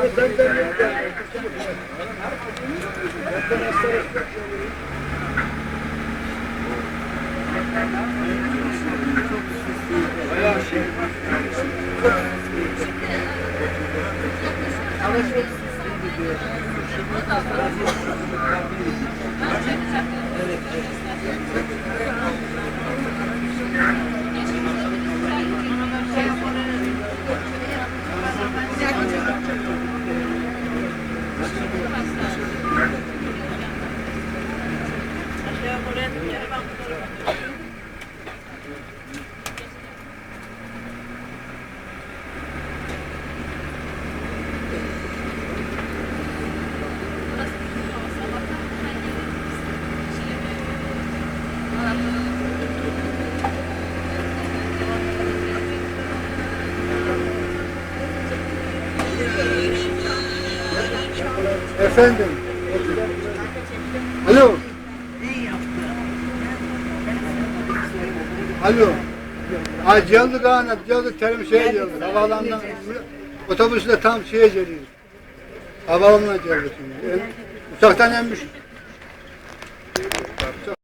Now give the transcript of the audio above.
Evet. Şey. Efendim. Alo. Alo. Ha geldik ana, geldik terim şeye geldik. Havaalanından otobüsle tam şeye geliyoruz. Havaalanına geldik şimdi. Uçaktan inmiş.